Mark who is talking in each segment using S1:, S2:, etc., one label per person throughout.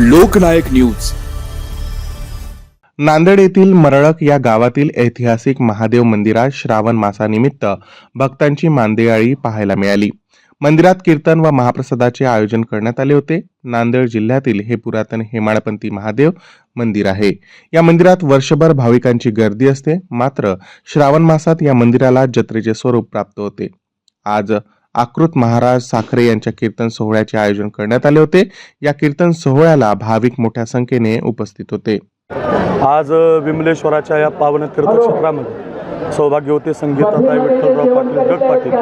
S1: लोकनायक news.
S2: Nanded येथील मरळक या गावातील ऐतिहासिक महादेव मंदिरात श्रावण मासानिमित्त भक्तांची मांदेआळी पाहायला मिळाली. मंदिरात कीर्तन व महाप्रसादाचे आयोजन करण्यात आले होते. नांदेड जिल्ह्यातील हे पुरातन हेमाळपंती महादेव मंदिर आहे. या मंदिरात वर्षभर भाविकांची गर्दी असते. मात्र श्रावण मासात या मंदिराला जत्रेचे स्वरूप प्राप्त होते. आज आकृत महाराज साखरे यांच्या कीर्तन सोहळ्याचे आयोजन करण्यात आले होते. या कीर्तन सोहळ्याला भाविक मोठ्या संख्येने उपस्थित होते.
S3: आज विमलेश्वराच्या या पावन तीर्थक्षेत्रामध्ये सौभाग्यवती संगीताताई विठ्ठलराव पाटील डग पाटील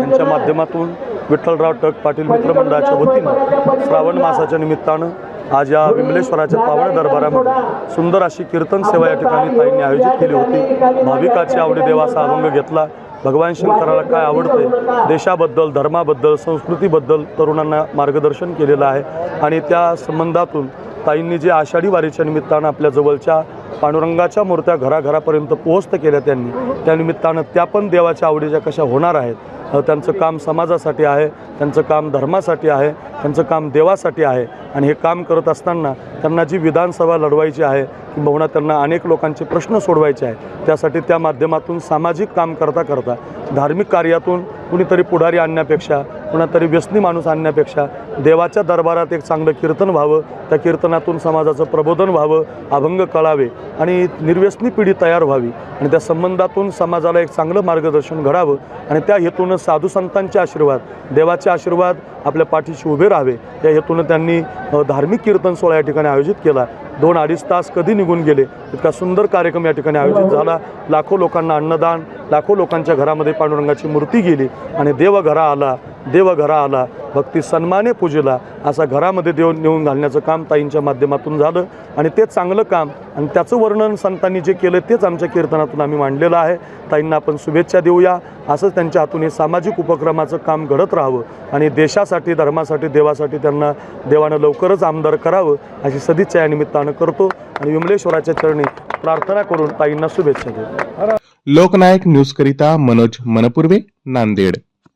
S3: यांच्या माध्यमातून विठ्ठलराव टक पाटील मित्रमंडळाच्या वतीनं श्रावण मासाच्या निमित्तानं आज या विमलेश्वराच्या पावन दरबारामध्ये सुंदर अशी कीर्तन सेवा या ठिकाणी ताईंनी आयोजित केली होती. भाविकाची आवडी देवाचा अभंग घेतला. भगवान शंकराला काय आवडते देशाबद्दल धर्माबद्दल संस्कृतीबद्दल तरुणांना मार्गदर्शन केलेलं आहे. आणि त्या संबंधातून ताईंनी जे आषाढी वारीच्या निमित्तानं आपल्या जवळच्या पांडुरंगाच्या मूर्त्या घराघरापर्यंत पोहोचत केल्या त्यांनी. त्या निमित्तानं त्या पण देवाच्या आवडीच्या कशा होणार आहेत त्यांचं काम समाजासाठी आहे त्यांचं काम धर्मासाठी आहे त्यांचं काम देवासाठी आहे आणि हे काम करत असताना त्यांना जी विधानसभा लढवायची आहे किंबहुना त्यांना अनेक लोकांचे प्रश्न सोडवायचे आहे त्यासाठी त्या माध्यमातून सामाजिक काम करता करता धार्मिक कार्यातून कुणीतरी पुढारी आणण्यापेक्षा कुणातरी व्यसनी माणूस आणण्यापेक्षा देवाच्या दरबारात एक चांगलं कीर्तन व्हावं त्या कीर्तनातून समाजाचं प्रबोधन व्हावं अभंग कळावे आणि निर्व्यसनी पिढी तयार व्हावी आणि त्या संबंधातून समाजाला एक चांगलं मार्गदर्शन घडावं आणि त्या हेतूनं साधू संतांचे आशीर्वाद देवाचे आशीर्वाद आपल्या पाठीशी उभे राहावे. या हेतूनं त्यांनी धार्मिक कीर्तन सोहळा या ठिकाणी आयोजित केला. दोन अडीच तास कधी निघून गेले? इतका सुंदर कार्यक्रम या ठिकाणी आयोजित झाला. लाखो लोकांना अन्नदान लाखो लोकांच्या घरामध्ये पांडुरंगाची मूर्ती गेली आणि देव घरा आला. देव घरा आला भक्ती सन्माने पूजेला असा घरामध्ये देव नेऊन घालण्याचं काम ताईंच्या माध्यमातून झालं. आणि ते चांगलं काम आणि त्याचं वर्णन संतांनी जे केलं तेच आमच्या कीर्तनातून आम्ही मांडलेलं आहे. ताईंना आपण शुभेच्छा देऊया. असंच त्यांच्या हातून हे सामाजिक उपक्रमाचं काम घडत राहावं आणि देशासाठी धर्मासाठी देवासाठी त्यांना देवानं लवकरच आमदार करावं अशी सदिच्छा या निमित्तानं करतो आणि विमलेश्वराच्या चरणी प्रार्थना करून ताईंना शुभेच्छा देतो.
S2: लोकनायक न्यूजकरिता मनोज मनपूर्वे नांदेड.